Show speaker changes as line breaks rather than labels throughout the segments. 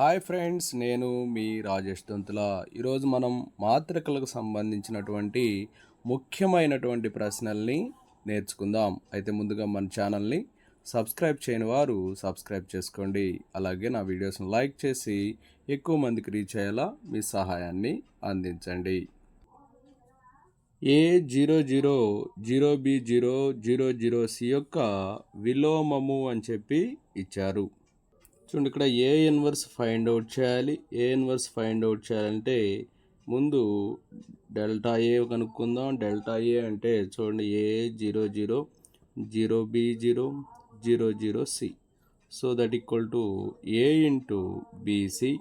Hi friends నేను మీ రాజేష్ దొంతుల. ఈరోజు మనం మాత్రికలకు సంబంధించినటువంటి ముఖ్యమైనటువంటి ప్రశ్నల్ని నేర్చుకుందాం. అయితే ముందుగా మన ఛానల్ని సబ్స్క్రైబ్ చేయని వారు సబ్స్క్రైబ్ చేసుకోండి. అలాగే నా వీడియోస్ని లైక్ చేసి ఎక్కువ మందికి రీచ్ అయ్యేలా మీ సహాయాన్ని అందించండి. A zero zero zero B zero zero zero C యొక్క విలోమము అని చెప్పి ఇచ్చారు. చూడండి ఇక్కడ ఏ ఇన్వర్స్ ఫైండ్ అవుట్ చేయాలి. ఏ ఇన్వర్స్ ఫైండ్ అవుట్ చేయాలంటే ముందు డెల్టా ఏ కనుక్కుందాం. డెల్టా ఏ అంటే చూడండి A zero zero zero B zero zero zero C so that equal to A into BC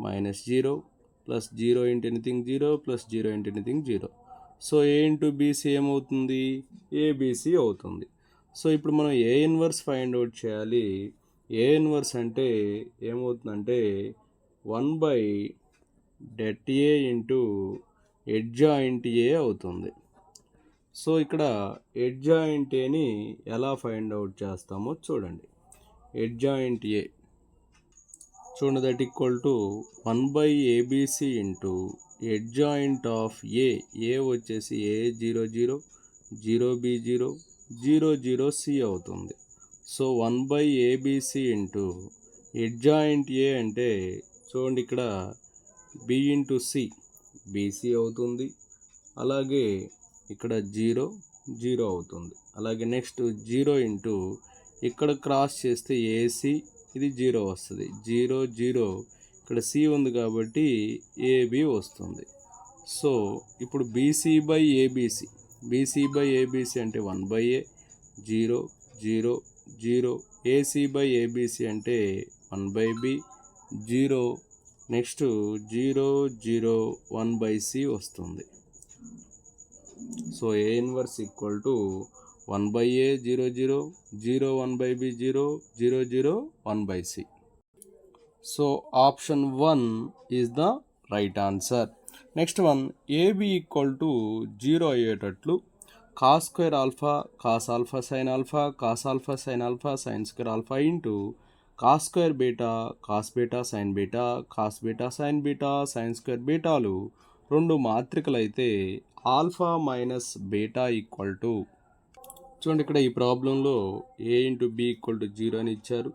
minus zero plus zero into anything zero plus zero into anything zero so A into BC ఏమవుతుంది? ABC అవుతుంది. So ఇప్పుడు మనం A inverse find out చేయాలి. A inverse అంటే ఏమవుతుందంటే one by det A into adjoint A అవుతుంది. So ఇక్కడ adjoint ఏని ఎలా ఫైండ్ అవుట్ చేస్తామో చూడండి. ఎడ్జాయింట్ ఏ చూడండి that equal to one by ABC into adjoint of A. A వచ్చేసి A zero zero zero B zero zero zero C అవుతుంది. So one by ABC into adjoint A అంటే చూడండి ఇక్కడ B into C BC అవుతుంది. అలాగే ఇక్కడ zero zero అవుతుంది. అలాగే నెక్స్ట్ జీరో ఇంటూ ఇక్కడ క్రాస్ చేస్తే ఏసీ ఇది జీరో వస్తుంది. జీరో జీరో ఇక్కడ సి ఉంది కాబట్టి ఏబి వస్తుంది. సో ఇప్పుడు BC by ABC BC by ABC అంటే one by A zero zero zero. AC by ABC అంటే one by B zero. Next zero zero one by C వస్తుంది. So A inverse equal to one by A zero zero. Zero one by B zero. Zero zero one by C so option one is the right answer. Next one AB equal to zero అయ్యేటట్లు cos square alpha cos alpha sine alpha cos alpha sine alpha sine square alpha into cos square beta cos beta sine beta cos beta sine beta sine square బీటాలు రెండు మాత్రికలు అయితే alpha minus beta equal to. చూడండి ఇక్కడ ఈ ప్రాబ్లంలో A into B equal to zero అని ఇచ్చారు.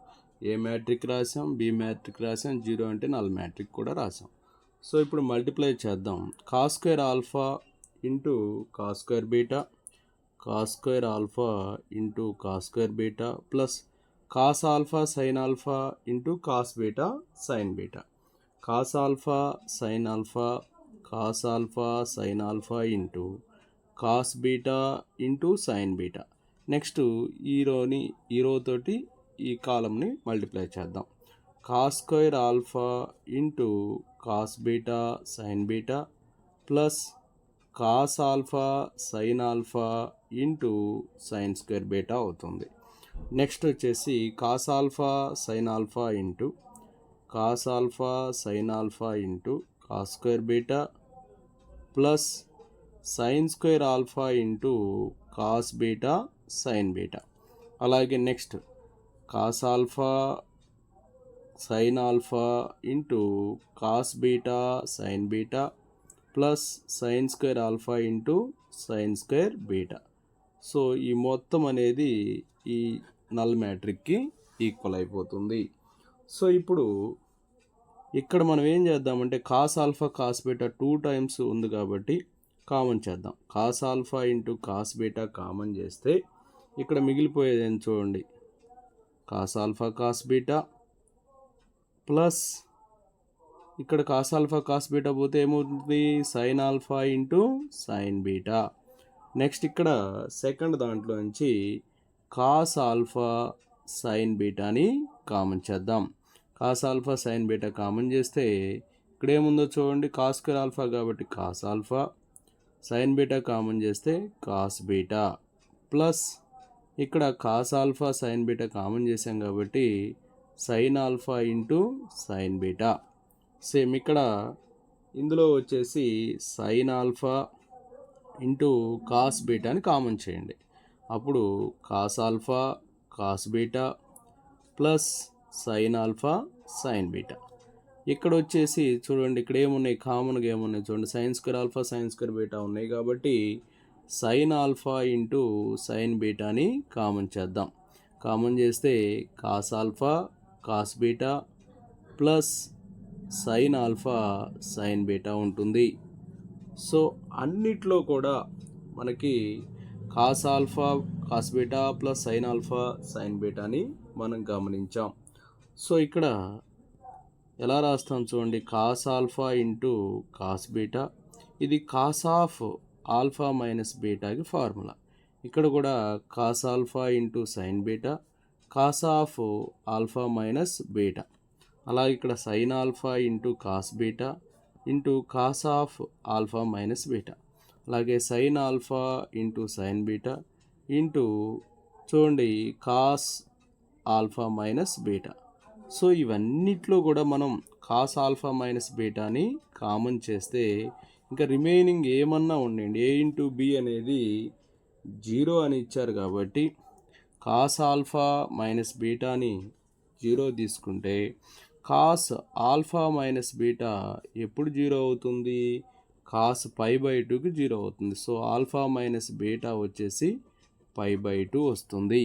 A matrix రాసాం బి మ్యాట్రిక్ రాసాం జీరో అంటే నల్ మ్యాట్రిక్ కూడా రాసాం సో ఇప్పుడు మల్టిప్లై చేద్దాం. Cos square alpha into cos square beta cos square alpha into cos square beta plus cos alpha sine alpha into cos beta sine beta. Cos alpha sine alpha cos alpha sine alpha into cos beta into sine beta. Next ఈ రోని ఈ row తోటి ఈ కాలంని multiply చేద్దాం. Cos square alpha into cos beta sine beta plus cos alpha sin alpha into sin square beta అవుతుంది. Next వచ్చేసి cos alpha sin alpha into cos alpha sin alpha into cos square beta plus sin square alpha into cos beta sin beta. అలాగే next cos alpha sin alpha into cos beta sin beta plus sin square alpha into sin square beta. So ఈ మొత్తం అనేది ఈ null మ్యాట్రిక్కి equal అయిపోతుంది. So ఇప్పుడు ఇక్కడ మనం ఏం చేద్దామంటే cos alpha cos beta two times ఉంది కాబట్టి కామన్ చేద్దాం. Cos alpha into cos beta common చేస్తే ఇక్కడ మిగిలిపోయేది ఏం చూడండి. Cos alpha cos beta plus ఇక్కడ కాస్ ఆల్ఫా కాస్ బీటా పోతే ఏమవుతుంది? Sin alpha into sin beta next ఇక్కడ సెకండ్ దాంట్లో నుంచి కాస్ ఆల్ఫా సైన్ బీటాని కామన్ చేద్దాం. Cos alpha sin beta common చేస్తే ఇక్కడ ఏముందో చూడండి కాస్కర్ ఆల్ఫా కాబట్టి cos alpha sin beta common చేస్తే కాస్ బీటా. ప్లస్ ఇక్కడ cos alpha sine beta common చేసాం కాబట్టి sine alpha into sine beta. Same ఇక్కడ ఇందులో వచ్చేసి సైన్ ఆల్ఫా ఇంటూ కాస్ బీటాని కామన్ చేయండి. అప్పుడు cos alpha cos beta plus sine alpha sine beta. ఇక్కడ వచ్చేసి చూడండి ఇక్కడ ఏమున్నాయి? కామన్గా ఏమున్నాయి? చూడండి sine square alpha sine square beta ఉన్నాయి కాబట్టి సైన్ ఆల్ఫా ఇంటూ సైన్ బీటాని కామన్ చేద్దాం. కామన్ చేస్తే cos alpha cos beta plus sine alpha sine beta ఉంటుంది. సో అన్నిట్లో కూడా మనకి cos alpha cos beta plus sine alpha sine బీటాని మనం గమనించాం. సో ఇక్కడ ఎలా రాస్తాం చూడండి. Cos alpha into cos beta. ఇది కాస్ ఆఫ్ ఆల్ఫా మైనస్ బీటాకి ఫార్ములా. ఇక్కడ కూడా cos alpha into sine beta cos of alpha minus beta. అలాగే ఇక్కడ sine alpha into cos beta into cos of alpha minus beta. అలాగే sine alpha into sine beta into చూడండి cos alpha minus beta. So ఇవన్నిట్లో కూడా మనం cos alpha minus బీటాని common చేస్తే ఇంకా remaining ఏమన్నా ఉండండి. ఏ ఇంటూ బి అనేది జీరో అని ఇచ్చారు కాబట్టి కాస్ ఆల్ఫా మైనస్ బీటాని జీరో తీసుకుంటే కాస్ ఆల్ఫా మైనస్ బీటా ఎప్పుడు జీరో అవుతుంది? కాస్ పై బై టూకి జీరో అవుతుంది. సో ఆల్ఫా మైనస్ బీటా వచ్చేసి పై బై టూ వస్తుంది.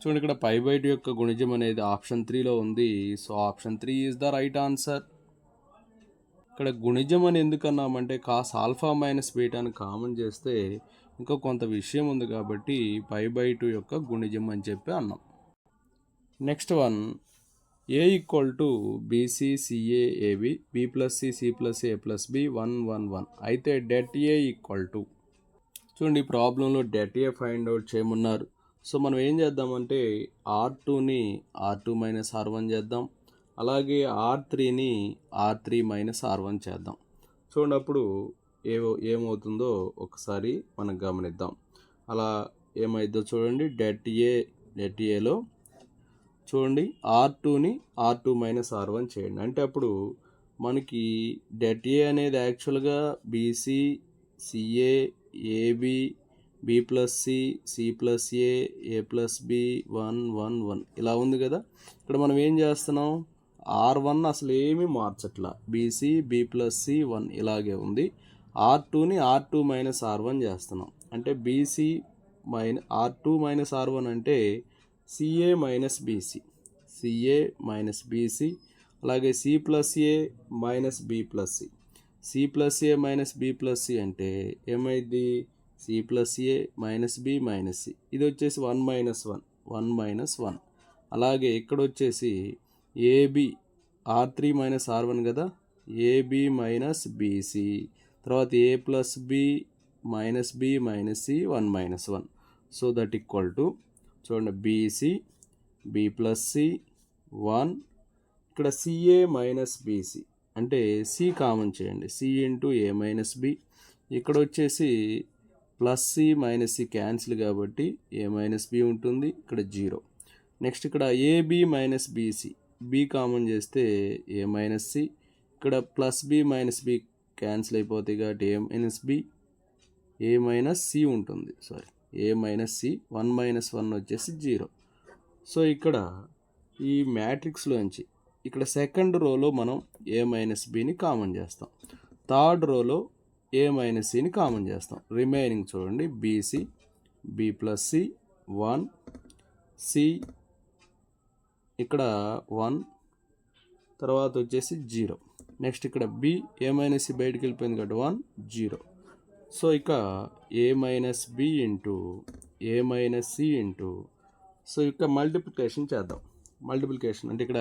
చూడండి ఇక్కడ పై బై టూ యొక్క గుణిజం అనేది ఆప్షన్ త్రీలో ఉంది. So option three is the right answer. ఇక్కడ గుణిజం అని ఎందుకన్నామంటే కాస్ ఆల్ఫా మైనస్ బీటాని కామన్ చేస్తే ఇంకా కొంత విషయం ఉంది కాబట్టి పై బై టూ యొక్క గుణిజం అని చెప్పి అన్నాం. Next one. A equal to BC CA AB B plus C C plus A plus B one one one అయితే డెట్ ఏ ఈక్వల్ టు చూడండి ఈ ప్రాబ్లంలో డెట్ ఏ ఫైండ్ అవుట్ చేయమన్నారు. సో మనం ఏం చేద్దామంటే ఆర్ టూని R two minus R one చేద్దాం. అలాగే ఆర్ త్రీని R three minus R one చేద్దాం. చూడండి అప్పుడు ఏవో ఏమవుతుందో ఒకసారి మనం గమనిద్దాం. అలా ఏమైందో చూడండి డెట్ ఏ డెట్ ఏలో చూడండి ఆర్ టూని R two minus R one చేయండి. అంటే అప్పుడు మనకి డెట్ ఏ అనేది యాక్చువల్గా BC CA AB B plus C C plus A A plus B one one one ఇలా ఉంది కదా? ఇక్కడ మనం ఏం చేస్తున్నాం? ఆర్ వన్ అసలు ఏమీ మార్చట్లా. BC B plus C one ఇలాగే ఉంది. ఆర్ టూని R two minus R one చేస్తున్నాం. అంటే బీసీ మైన R two minus R one అంటే CA minus BC CA minus BC అలాగే C plus A minus B plus C C plus A minus B plus C అంటే ఏమైంది? C plus A minus B minus C ఇది వచ్చేసి one minus one one minus one అలాగే ఇక్కడ వచ్చేసి AB R three minus R one కదా? AB minus BC తర్వాత A plus B minus B minus C one minus one so that equal to చూడండి BC B plus C one ఇక్కడ CA minus BC అంటే C common చేయండి. C into A minus B ఇక్కడ వచ్చేసి plus C minus C cancel కాబట్టి A minus B ఉంటుంది. ఇక్కడ zero next ఇక్కడ AB minus BC B common చేస్తే ఏ మైనస్ సి ఇక్కడ plus B minus B cancel అయిపోతాయి కాబట్టి A minus B A minus C ఉంటుంది. Sorry A minus C one minus one వచ్చేసి zero so ఇక్కడ ఈ మ్యాట్రిక్స్లోంచి ఇక్కడ సెకండ్ రోలో మనం ఏ మైనస్ బిని కామన్ చేస్తాం. థర్డ్ రోలో ఏ మైనస్ సిని కామన్ చేస్తాం. రిమైనింగ్ చూడండి BC B plus C one C ఇక్కడ వన్ తర్వాత వచ్చేసి జీరో నెక్స్ట్ ఇక్కడ బి ఏ మైనస్ సి బయటికి వెళ్ళిపోయింది కాబట్టి వన్ జీరో సో ఇక A minus B into A minus C into so ఇక మల్టిప్లికేషన్ చేద్దాం. మల్టిప్లికేషన్ అంటే ఇక్కడ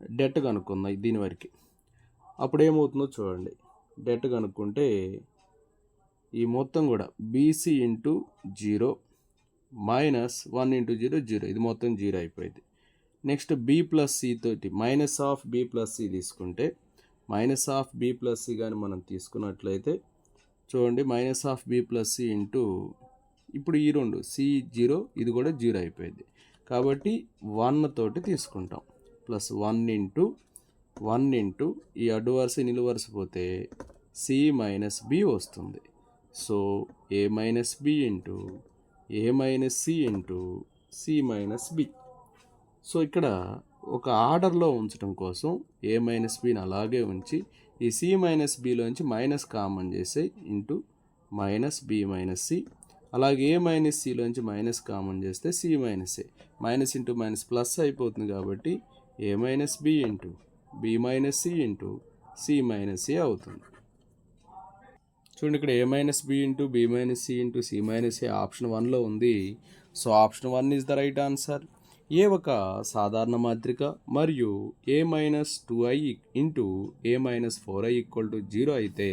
డెట్ కనుక్కుందాం దీని వరకు. అప్పుడు ఏమవుతుందో చూడండి. డెట్ కనుక్కుంటే ఈ మొత్తం కూడా BC into zero minus one into zero zero ఇది మొత్తం జీరో అయిపోయింది. నెక్స్ట్ బీ ప్లస్ సి తోటి minus of B plus C తీసుకుంటే minus of B plus C కానీ మనం తీసుకున్నట్లయితే చూడండి minus of B plus C into ఇప్పుడు ఈ రెండు సి జీరో ఇది కూడా జీరో అయిపోయింది. కాబట్టి వన్ తోటి తీసుకుంటాం. Plus one into one into ఈ అడ్డు వరుస నిలువరుస పోతే సి మైనస్ బి వస్తుంది. So A minus B into A minus C into C minus B so ఇక్కడ ఒక ఆర్డర్లో ఉంచడం కోసం ఏ మైనస్ బిని అలాగే ఉంచి ఈ సి మైనస్ బిలోంచి మైనస్ కామన్ చేసే into minus B minus C అలాగే ఏ మైనస్ సిలోంచి మైనస్ కామన్ చేస్తే C minus A minus into minus plus అయిపోతుంది కాబట్టి A minus B into B minus C into C minus A అవుతుంది. చూడండి ఇక్కడ A minus B into B minus C into C minus A option వన్లో ఉంది. So option one is the right answer A ఒక సాధారణ మాత్రిక మరియు A minus two I into A minus four I equal to zero అయితే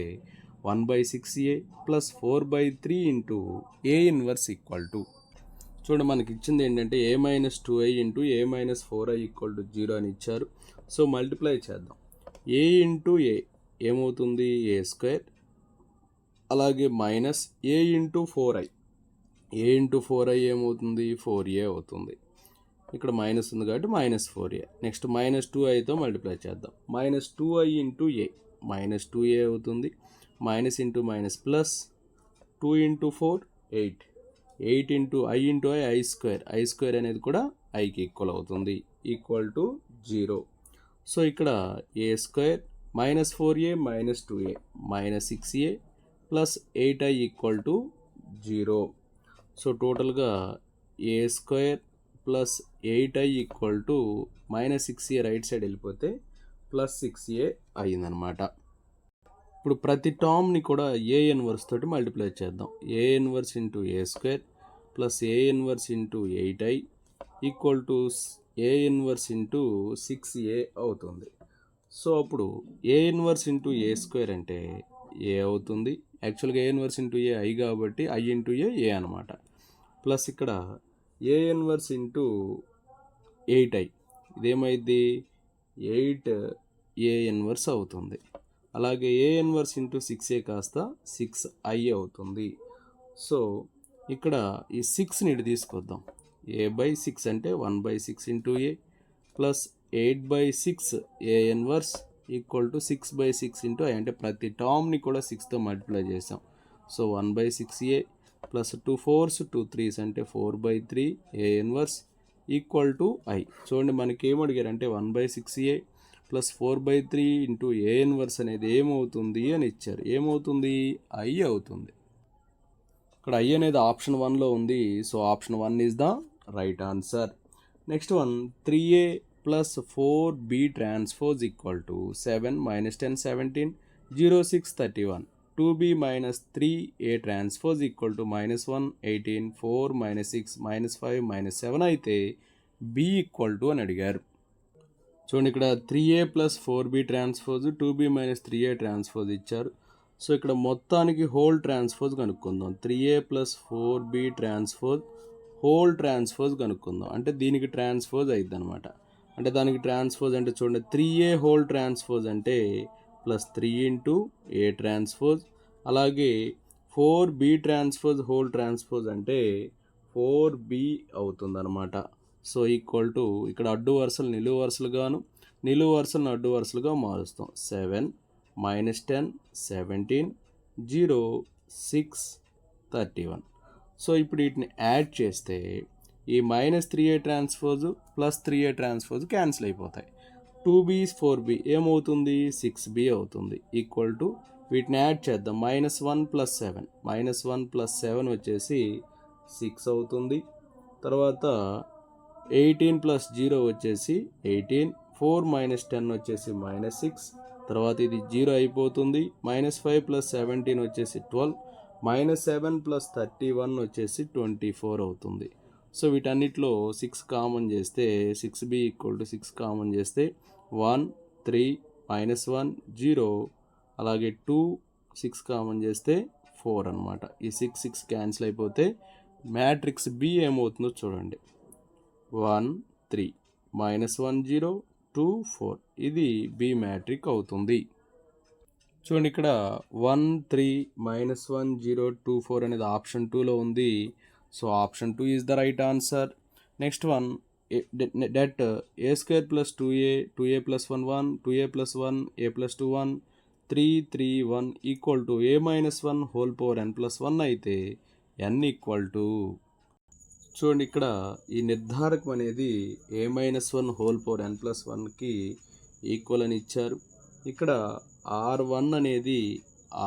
one by six A plus four by three into A inverse equal to. చూడండి మనకి ఇచ్చింది ఏంటంటే A minus two I into A minus four I equal to zero అని ఇచ్చారు. So multiply చేద్దాం. A into A ఏమవుతుంది? A square. అలాగే minus A into four I A into four I ఏమవుతుంది? ఫోర్ ఏ అవుతుంది. ఇక్కడ మైనస్ ఉంది కాబట్టి minus four A next minus two ఐతో multiply చేద్దాం. Minus two I into A minus two A అవుతుంది minus into minus plus two into four eight eight into I into I I square I square అనేది కూడా ఐకి equal అవుతుంది. Equal to zero so ఇక్కడ A square minus four A minus two A minus six A plus eight I equal to zero so టోటల్గా A square plus eight I equal to minus six A right side వెళ్ళిపోతే plus six A అయిందనమాట ఇప్పుడు ప్రతి టర్మ్ని కూడా ఏ inverse తోటి multiply చేద్దాం. A inverse into A square plus A inverse into eight I equal to A inverse into six A అవుతుంది. So అప్పుడు A inverse into A square అంటే ఏ అవుతుంది. యాక్చువల్గా A inverse into A I కాబట్టి I into A A అనమాట plus ఇక్కడ A inverse into eight I. ఇదేమైంది eight A inverse అవుతుంది. అలాగే A inverse into six A కాస్త సిక్స్ ఐ అవుతుంది. సో ఇక్కడ ఈ సిక్స్ని ఇటు తీసుకొద్దాం. ఏ బై సిక్స్ అంటే one by six into A plus eight by six A inverse equal to six by six into I అంటే ప్రతి టర్మ్ని కూడా సిక్స్తో మల్టిప్లై చేసాం so one by six A plus two fours two threes అంటే four by three A inverse equal to I. చూడండి మనకి ఏం అడిగారు అంటే one by six A plus four by three into A inverse అనేది ఏమవుతుంది అని ఇచ్చారు. ఏమవుతుంది? ఐ అవుతుంది. ఇక్కడ ఐ అనేది ఆప్షన్ వన్లో ఉంది. So option one is the right answer. Next one three A plus four B transpose equal to seven minus ten seventeen zero six thirty one. Two B minus three A transpose equal to minus one eighteen four minus six minus five minus seven అయితే B equal to అని అడిగారు. చూడండి ఇక్కడ three A plus four B transpose two B minus three A transpose ఇచ్చారు. So ఇక్కడ మొత్తానికి whole transpose కనుక్కుందాం. Three A plus four B transpose whole transpose కనుక్కుందాం. అంటే దీనికి ట్రాన్స్ఫోజ్ అయింది అనమాట అంటే దానికి ట్రాన్స్ఫోజ్ అంటే చూడండి త్రీ ఏ హోల్ ట్రాన్స్ఫోజ్ అంటే plus three into A transpose అలాగే four B transpose whole transpose అంటే ఫోర్ బి అవుతుందన్నమాట. సో ఈక్వల్ టు ఇక్కడ అడ్డు వరుసలు నిలువు వరుసలుగాను నిలువు వరుసలను అడ్డు వరుసలుగా మారుస్తాం. Seven minus ten seventeen zero six thirty one. So ఇప్పుడు వీటిని యాడ్ చేస్తే ఈ minus three A transpose plus three A transpose cancel అయిపోతాయి. టూ బీస్ ఫోర్ బి ఏమవుతుంది? సిక్స్ బి అవుతుంది. ఈక్వల్ టు వీటిని యాడ్ చేద్దాం. Minus one plus seven minus one plus seven వచ్చేసి సిక్స్ అవుతుంది. తర్వాత ఎయిటీన్ ప్లస్ జీరో వచ్చేసి ఎయిటీన్ ఫోర్ మైనస్ టెన్ వచ్చేసి మైనస్ సిక్స్ తర్వాత ఇది జీరో అయిపోతుంది. మైనస్ ఫైవ్ ప్లస్ సెవెంటీన్ వచ్చేసి twelve minus seven plus thirty one వచ్చేసి ట్వంటీ ఫోర్ అవుతుంది. సో వీటన్నిటిలో సిక్స్ కామన్ చేస్తే six B equal to six common చేస్తే one three minus one zero అలాగే టూ సిక్స్ కామన్ చేస్తే ఫోర్ అనమాట ఈ సిక్స్ సిక్స్ క్యాన్సిల్ అయిపోతే మ్యాట్రిక్స్ బి ఏమవుతుందో చూడండి. One three minus one zero two four. ఇది బి మ్యాట్రిక్ అవుతుంది. చూడండి ఇక్కడ one three minus one zero two four అనేది ఆప్షన్ టూలో ఉంది. So option two is the right answer next one det A square plus two A two A plus one one two A plus one A plus two one three three one equal to A minus one whole power N plus one అయితే N equal to. చూడండి ఇక్కడ ఈ నిర్ధారకం అనేది A minus one whole power N plus వన్కి equal అని ఇచ్చారు. ఇక్కడ ఆర్ వన్ అనేది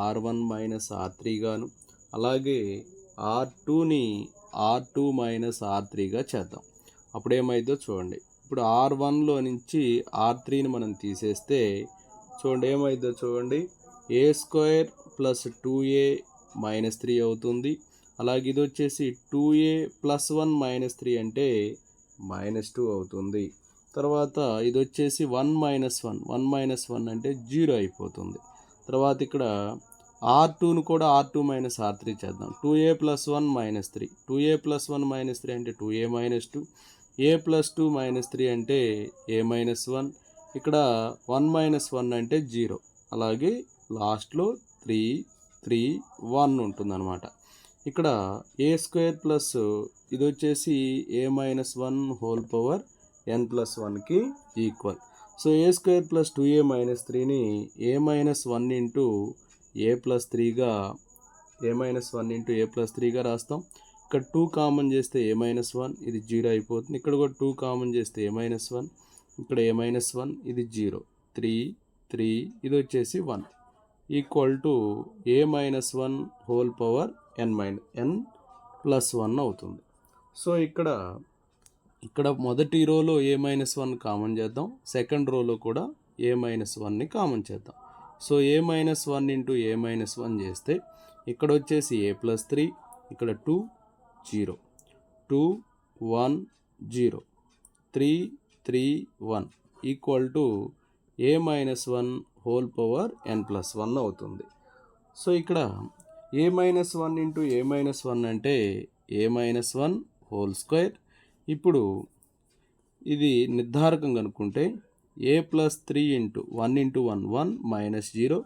ఆర్ వన్ మైనస్ ఆర్ త్రీగాను అలాగే ఆర్ టూని ఆర్ టూ మైనస్ ఆర్ త్రీగా చేద్దాం. అప్పుడు ఏమైందో చూడండి. ఇప్పుడు ఆర్ వన్లో నుంచి ఆర్ త్రీని మనం తీసేస్తే చూడండి ఏమైందో చూడండి. A square plus two A minus three అవుతుంది. అలాగే ఇది వచ్చేసి two A plus one minus three అంటే మైనస్ టూ అవుతుంది. తర్వాత ఇది వచ్చేసి one minus one one minus one అంటే జీరో అయిపోతుంది. తర్వాత ఇక్కడ ఆర్ టూను కూడా R two minus R three చేద్దాం. Two A plus one minus three two A plus one minus three అంటే two A minus two A plus two minus three అంటే A minus one ఇక్కడ one minus one అంటే zero. అలాగే లాస్ట్లో three three one ఉంటుందన్నమాట. ఇక్కడ A square plus ఇది వచ్చేసి A minus one whole power N plus వన్కి equal. So A square plus two A minus త్రీని A minus one into A plus త్రీగా A minus one into A plus త్రీగా రాస్తాం. ఇక్కడ two common చేస్తే A minus one ఇది zero అయిపోతుంది. ఇక్కడ కూడా two common చేస్తే ఏ మైనస్ వన్ ఇక్కడ ఏ మైనస్ వన్? ఇది జీరో. త్రీ త్రీ ఇది వచ్చేసి one. Equal to A minus one whole power N mine N plus one అవుతుంది. సో ఇక్కడ ఇక్కడ మొదటి రోలో ఏ మైనస్ వన్ కామన్ చేద్దాం. సెకండ్ రోలో కూడా ఏ మైనస్ వన్ని కామన్ చేద్దాం. So A minus one into A minus one చేస్తే ఇక్కడ వచ్చేసి ఏ ప్లస్ త్రీ ఇక్కడ two zero. Two one zero. Three three one equal to A minus one whole power N plus one అవుతుంది. So ఇక్కడ A minus one into A minus one అంటే A minus one whole square ఇప్పుడు ఇది నిర్ధారకం కనుక్కుంటే A plus three into one into one one minus zero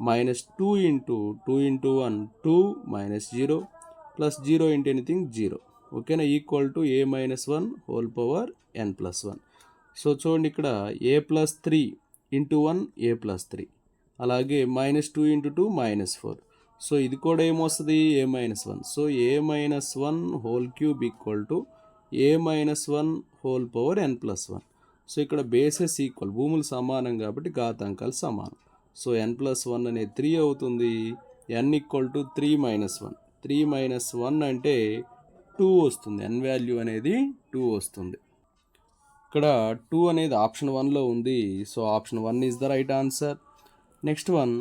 minus two into two into one two minus zero plus zero into anything zero ఓకేనా equal to A minus one whole power N plus one so చూడండి ఇక్కడ A plus three into one A plus three. అలాగే minus two into two minus four. So ఇది కూడా ఏమొస్తుంది? A minus one. So A minus one whole cube equal to A minus one whole power N plus one. So ఇక్కడ bases equal భూములు సమానం కాబట్టి ఘాతాంకాలు సమానం. సో ఎన్ ప్లస్ వన్ అనేది త్రీ అవుతుంది. N equal to three minus one. Three minus one అంటే two వస్తుంది. ఎన్ వాల్యూ అనేది టూ వస్తుంది. ఇక్కడ టూ అనేది ఆప్షన్ వన్లో ఉంది. So option one is the right answer next one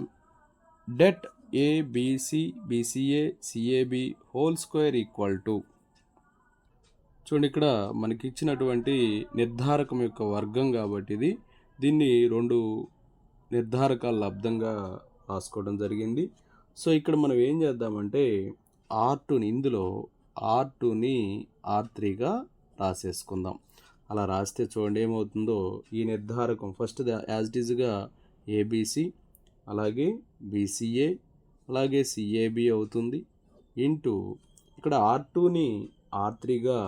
det ABC BCA CAB whole square equal to చూడండి ఇక్కడ మనకి ఇచ్చినటువంటి నిర్ధారకం యొక్క వర్గం కాబట్టి ఇది. దీన్ని రెండు నిర్ధారకాల లబ్ధంగా రాసుకోవడం జరిగింది. సో ఇక్కడ మనం ఏం చేద్దామంటే ఆర్ టూని ఇందులో ఆర్ టూని ఆర్ త్రీగా రాసేసుకుందాం. అలా రాస్తే చూడండి ఏమవుతుందో ఈ నిర్ధారకం. ఫస్ట్ యాజ్ ఇట్ ఈజ్గా ఏబీసీ అలాగే బీసీఏ అలాగే సిఏబి అవుతుంది. ఇంటూ ఇక్కడ ఆర్ టూని ఆర్ త్రీగా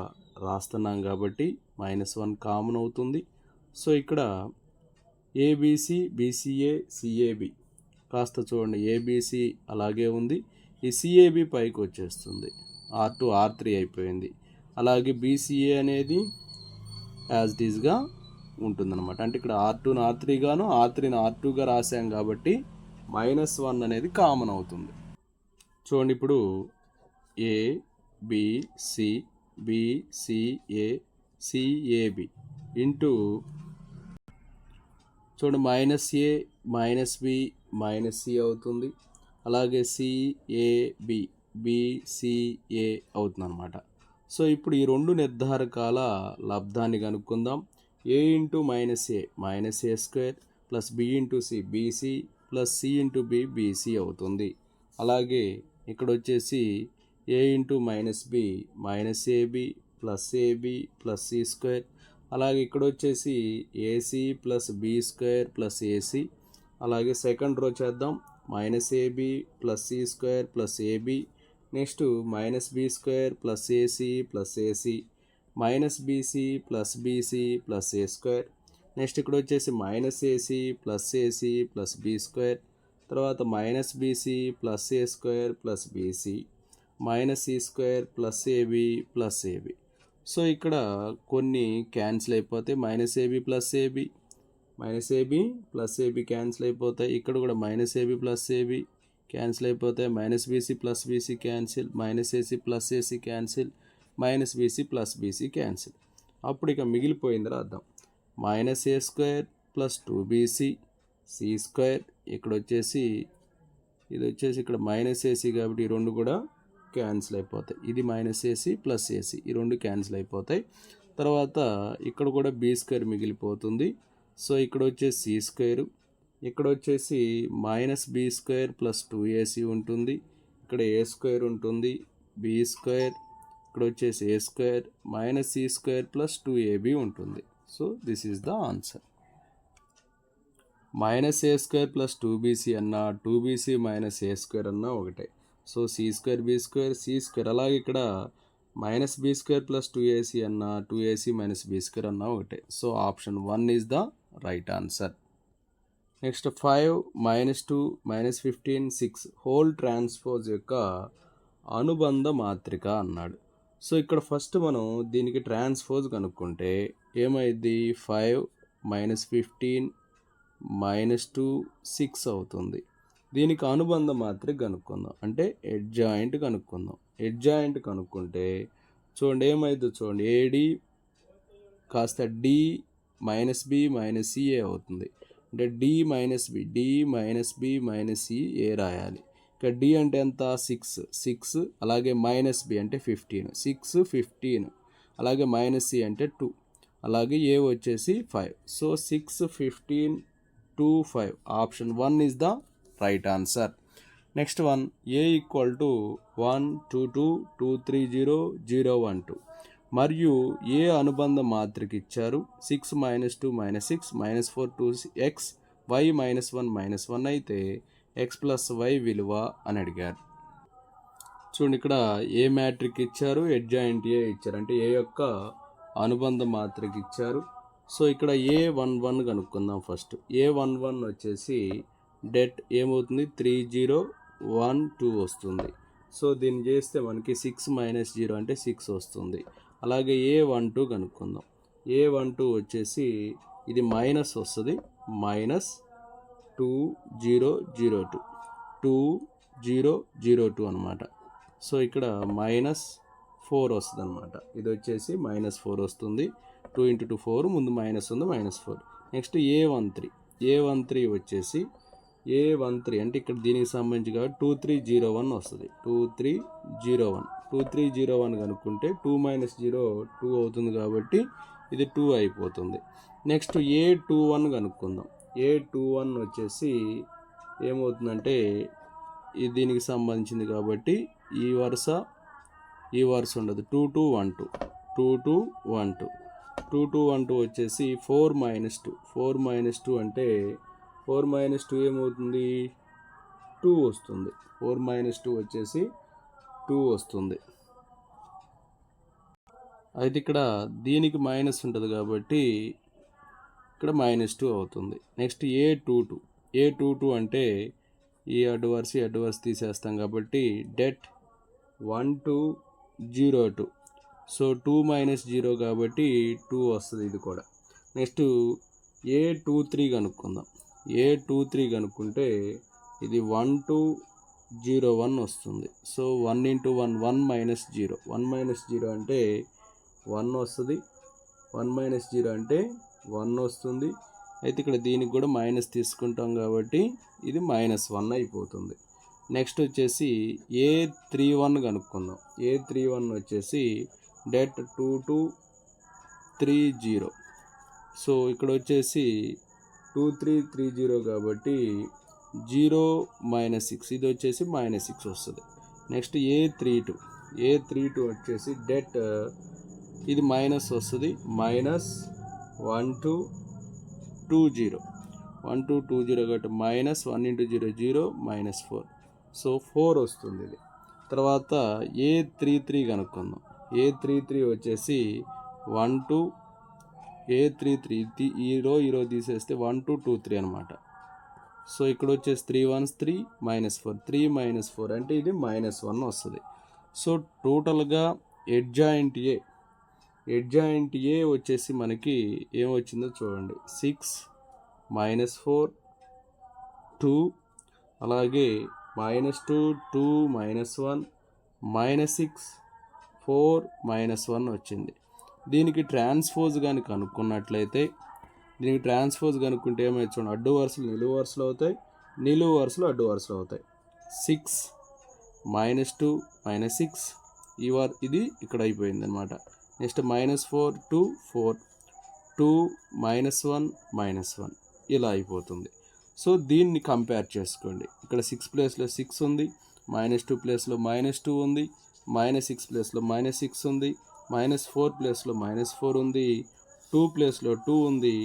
రాస్తున్నాం కాబట్టి మైనస్ వన్ కామన్ అవుతుంది. సో ఇక్కడ ఏబీసీ బీసీఏ సిఏబి కాస్త చూడండి ఏబీసీ అలాగే ఉంది. ఈ సిఏబి పైకి వచ్చేస్తుంది. ఆర్ టూ ఆర్ త్రీ అయిపోయింది. అలాగే బీసీఏ అనేది యాజ్ డీజ్గా ఉంటుందన్నమాట. అంటే ఇక్కడ ఆర్ టూను ఆర్ త్రీ గాను ఆర్ త్రీని ఆర్ టూగా రాసాం కాబట్టి మైనస్ వన్ అనేది కామన్ అవుతుంది. చూడండి ఇప్పుడు A BC BCA A CAB into చూడండి minus A minus B minus C అవుతుంది. అలాగే సిఏబి బిసిఏ అవుతుంది అనమాట సో ఇప్పుడు ఈ రెండు నిర్ధారకాల లబ్ధాన్ని కనుక్కుందాం. A into minus A minus A square plus B into C BC plus C into B BC అవుతుంది. అలాగే ఇక్కడ వచ్చేసి A into minus B minus AB plus AB plus C square అలాగే ఇక్కడ వచ్చేసి AC plus B square plus AC అలాగే second row చేద్దాం. Minus AB plus C square plus AB next minus B square plus AC plus AC minus BC plus BC plus A square next ఇక్కడ వచ్చేసి minus AC plus AC plus B square తర్వాత minus BC plus A square plus BC minus C square plus AB plus AB so ఇక్కడ కొన్ని cancel అయిపోతాయి minus AB plus AB minus AB plus AB cancel అయిపోతాయి ఇక్కడ కూడా minus AB plus AB cancel అయిపోతాయి minus BC plus BC cancel minus AC plus AC cancel minus BC plus BC cancel. అప్పుడు ఇక మిగిలిపోయింది రాద్దాం minus A square plus two BC C square ఇక్కడ వచ్చేసి ఇది వచ్చేసి ఇక్కడ మైనస్ ఏసీ కాబట్టి ఈ రెండు కూడా క్యాన్సిల్ అయిపోతాయి. ఇది మైనస్ ఏసీ ప్లస్ ఏసీ ఈ రెండు క్యాన్సిల్ అయిపోతాయి. తర్వాత ఇక్కడ కూడా బీ స్క్వేర్ మిగిలిపోతుంది. సో ఇక్కడ వచ్చేసి సి స్క్వేర్ ఇక్కడ వచ్చేసి minus B square plus two AC ఉంటుంది. ఇక్కడ ఏ స్క్వేర్ ఉంటుంది బీ స్క్వేర్ ఇక్కడ వచ్చేసి A square minus C square plus two AB ఉంటుంది so this is the answer minus A square plus two BC అన్న two BC minus A square అన్న ఒకటే. So C square B square C square అలాగే ఇక్కడ minus B square plus two AC అన్న two AC minus B square అన్న ఒకటే. So option one is the right answer next five minus two minus fifteen six whole transpose యొక్క అనుబంధ మాత్రిక అన్నాడు. So ఇక్కడ ఫస్ట్ మనం దీనికి ట్రాన్స్పోజ్ కనుక్కుంటే ఏమైంది five minus fifteen minus two six అవుతుంది. దీనికి అనుబంధ మాత్రిక కనుక్కుందాం. అంటే ఎడ్ జాయింట్ కనుక్కుందాం. ఎడ్ జాయింట్ కనుక్కుంటే చూడండి ఏమైందో చూడండి ఏడి కాస్త D minus B minus CA అవుతుంది. అంటే D minus B D minus B minus C A రాయాలి. ఇక డి అంటే ఎంత? సిక్స్ సిక్స్ అలాగే మైనస్ బి అంటే ఫిఫ్టీన్ సిక్స్ ఫిఫ్టీన్ అలాగే మైనస్ సి అంటే టూ అలాగే ఏ వచ్చేసి five so six fifteen two five option one is the right answer next one A equal to one two two two three zero zero one two మరియు A అనుబంధ మాత్రిక ఇచ్చారు six minus two minus six minus four two X Y minus one minus one అయితే X plus Y విలువ అని అడిగారు. చూడండి ఇక్కడ ఏ మ్యాట్రిక్ ఇచ్చారు ఎడ్జాయింట్ ఏ ఇచ్చారు. అంటే ఏ యొక్క అనుబంధ మాత్రిక ఇచ్చారు సో ఇక్కడ ఏ వన్ వన్ కనుక్కుందాం ఫస్ట్ ఏ వన్ వన్ వచ్చేసి డెట్ ఏమవుతుంది? త్రీ జీరో వన్ టూ వస్తుంది. సో దీన్ని చేస్తే మనకి సిక్స్ మైనస్ జీరో అంటే సిక్స్ వస్తుంది. అలాగే ఏ వన్ టూ కనుక్కుందాం. ఏ వన్ టూ వచ్చేసి ఇది మైనస్ వస్తుంది. Minus two zero zero two two zero zero two అనమాట సో ఇక్కడ మైనస్ ఫోర్ వస్తుంది అనమాట ఇది వచ్చేసి మైనస్ ఫోర్ వస్తుంది. టూ ఇంటూ టూ ఫోర్ ముందు మైనస్ ఉంది minus four next A one three A one three వచ్చేసి ఏ వన్ త్రీ అంటే ఇక్కడ దీనికి సంబంధించి కాబట్టి టూ త్రీ జీరో వన్ వస్తుంది. Two three zero one two three zero one కనుక్కుంటే టూ మైనస్ జీరో టూ అవుతుంది కాబట్టి ఇది టూ అయిపోతుంది. నెక్స్ట్ ఏ టూ వన్ కనుక్కుందాం. ఏ టూ వన్ వచ్చేసి ఏమవుతుందంటే ఇది దీనికి సంబంధించింది కాబట్టి ఈ వరుస ఈ వరుస ఉండదు. Two two one two two two one two. Two two one two వచ్చేసి four minus two. Four minus two అంటే ఫోర్ మైనస్ టూ ఏమవుతుంది? టూ వస్తుంది. ఫోర్ మైనస్ టూ వచ్చేసి టూ వస్తుంది. అయితే ఇక్కడ దీనికి మైనస్ ఉంటుంది కాబట్టి ఇక్కడ మైనస్ టూ అవుతుంది. Next A two two. A two two అంటే ఈ అడ్వర్స్ ఈ అడ్వర్స్ తీసేస్తాం కాబట్టి det one two zero two. So two minus zero కాబట్టి టూ వస్తుంది ఇది కూడా. నెక్స్ట్ ఏ టూ త్రీ కనుక్కుందాం. ఏ టూ త్రీ కనుక్కుంటే ఇది వన్ టూ జీరో వన్ వస్తుంది. So one into one one minus zero. One minus zero అంటే one వస్తుంది. వన్ మైనస్ జీరో అంటే వన్ వస్తుంది. అయితే ఇక్కడ దీనికి కూడా మైనస్ తీసుకుంటాం కాబట్టి ఇది మైనస్ వన్ అయిపోతుంది. నెక్స్ట్ వచ్చేసి ఏ త్రీ వన్ కనుక్కుందాం. ఏ త్రీ వన్ వచ్చేసి det two two three zero. So ఇక్కడ వచ్చేసి టూ త్రీ త్రీ జీరో కాబట్టి జీరో మైనస్ సిక్స్. ఇది వచ్చేసి మైనస్ సిక్స్ వస్తుంది. Next A three two. A three two వచ్చేసి డెట్ ఇది మైనస్ వస్తుంది. Minus one two two zero. One two two zero కాబట్టి minus one into zero zero minus four. So four వస్తుంది ఇది. తర్వాత ఏ త్రీ త్రీ కనుక్కుందాం. A three three వచ్చేసి one two A three three. ఈరో ఈరో తీసేస్తే వన్ టూ టూ త్రీ అనమాట సో ఇక్కడ వచ్చేసి three ones three minus four three minus four అంటే ఇది మైనస్ వన్ వస్తుంది. సో టోటల్గా ఎడ్జాయింట్ ఏ ఎడ్జాయింట్ ఏ వచ్చేసి మనకి ఏం వచ్చిందో చూడండి. సిక్స్ మైనస్ ఫోర్ టూ అలాగే minus two two minus one minus six four minus one వచ్చింది. దీనికి ట్రాన్స్పోజ్ కానీ కనుక్కున్నట్లయితే దీనికి ట్రాన్స్ఫోర్స్ కనుక్కుంటే ఏమైనా చూడండి అడ్డు వరుసలు నిలువు వరుసలు అవుతాయి నిలువు వరుసలు అడ్డు వరుసలు అవుతాయి. Six minus two minus six ఈ వర్ ఇది ఇక్కడ అయిపోయింది అనమాట next minus four two four two minus one minus one ఇలా అయిపోతుంది. సో దీన్ని కంపేర్ చేసుకోండి. ఇక్కడ సిక్స్ ప్లేస్లో సిక్స్ ఉంది మైనస్ టూ ప్లేస్లో మైనస్ టూ ఉంది మైనస్ సిక్స్ ప్లేస్లో మైనస్ సిక్స్ ఉంది మైనస్ ఫోర్ ప్లేస్లో మైనస్ ఫోర్ ఉంది టూ ప్లేస్లో టూ ఉంది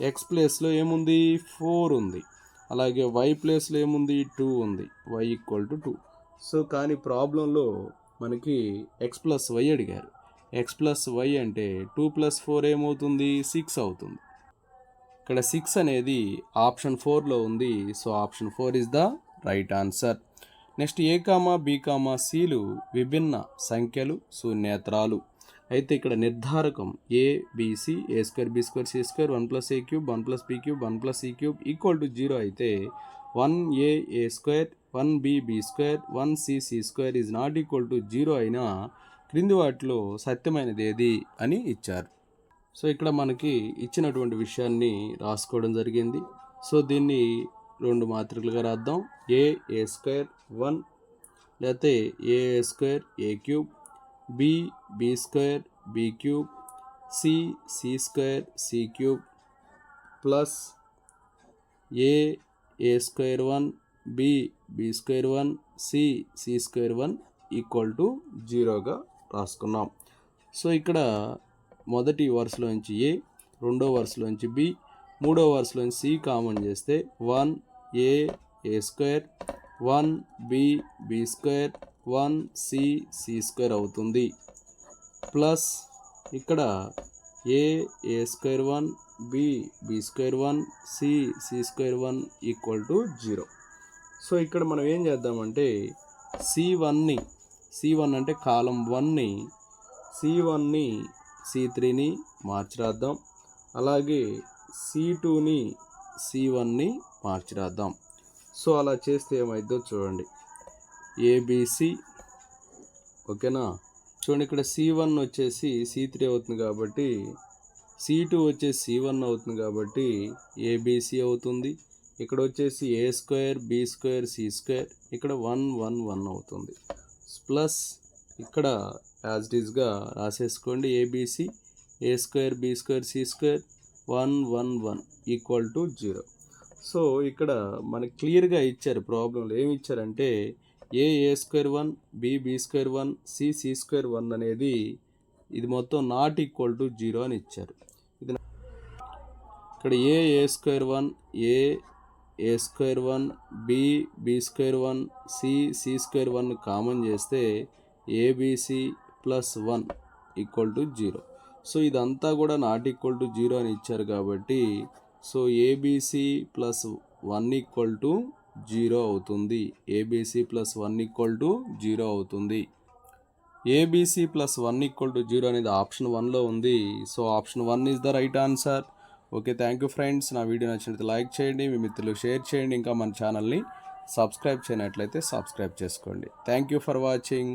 ఎక్స్ ప్లేస్లో ఏముంది? ఫోర్ ఉంది. అలాగే వై ప్లేస్లో ఏముంది? టూ ఉంది. Y equal to two. So కానీ ప్రాబ్లంలో మనకి ఎక్స్ ప్లస్ వై అడిగారు. ఎక్స్ ప్లస్ వై అంటే టూ ప్లస్ ఫోర్ ఏమవుతుంది? సిక్స్ అవుతుంది. ఇక్కడ సిక్స్ అనేది ఆప్షన్ ఫోర్లో ఉంది. So option four is the right answer. Next a comma b comma సిలు విభిన్న సంఖ్యలు శూన్యేతరాలు. అయితే ఇక్కడ నిర్ధారకం a bc a square b square c square one plus a cube one plus b cube one plus ఈ cube equal to zero అయితే one a a square one b b square one c c square is not equal to zero అయినా క్రింది వాటిలో సత్యమైనది ఏది అని ఇచ్చారు. So ఇక్కడ మనకి ఇచ్చినటువంటి విషయాన్ని రాసుకోవడం జరిగింది. సో దీన్ని రెండు మాత్రికలుగా రాద్దాం. ఏ ఏ స్క్వేర్ వన్ లేకపోతే a square a cube b b square b cube c c square c cube plus a a square one b b square one c c square one equal to జీరోగా రాసుకున్నాం. So ఇక్కడ మొదటి వరుసలోంచి ఏ రెండో వరుసలోంచి B మూడో వరుసలోంచి C common చేస్తే one a a square one b b square one c c square అవుతుంది. Plus ఇక్కడ a a square one b b square one c c square one equal to zero. So ఇక్కడ మనం ఏం చేద్దామంటే C వన్ని C one అంటే కాలం వన్ని C వన్ని సి త్రీని మార్చిరాద్దాం. అలాగే సి టూని సి వన్ని మార్చిరాద్దాం. సో అలా చేస్తే ఏమైద్దో చూడండి. ఏబిసి ఓకేనా? చూడండి ఇక్కడ సి వన్ వచ్చేసి సి త్రీ అవుతుంది కాబట్టి సి టూ వచ్చేసి సి వన్ అవుతుంది కాబట్టి ఏబిసి అవుతుంది. ఇక్కడ వచ్చేసి a square b square c square ఇక్కడ వన్ వన్ వన్ అవుతుంది. ప్లస్ ఇక్కడ as it రాసేసుకోండి. Abc a square b square c square one one one equal to zero so ఇక్కడ మనకి క్లియర్గా ఇచ్చారు ప్రాబ్లంలో ఏమి ఇచ్చారంటే a a square one b b square one c c square one అనేది ఇది మొత్తం నాట్ ఈక్వల్ టు జీరో అని ఇచ్చారు. ఇది ఇక్కడ a a square one a a square one b b square one c c square one common చేస్తే abc plus one equal to zero so ఇదంతా కూడా నాట్ ఈక్వల్ టు జీరో అని ఇచ్చారు కాబట్టి so abc plus one equal to zero అవుతుంది. Abc plus one equal to zero అవుతుంది. Abc plus one equal to zero అనేది option వన్లో ఉంది. So option one is the right answer okay thank you friends నా video నచ్చినట్లయితే like చేయండి. మీ మిత్రులు షేర్ చేయండి. ఇంకా మన ఛానల్ని సబ్స్క్రైబ్ చేయనట్లయితే సబ్స్క్రైబ్ చేసుకోండి. Thank you for watching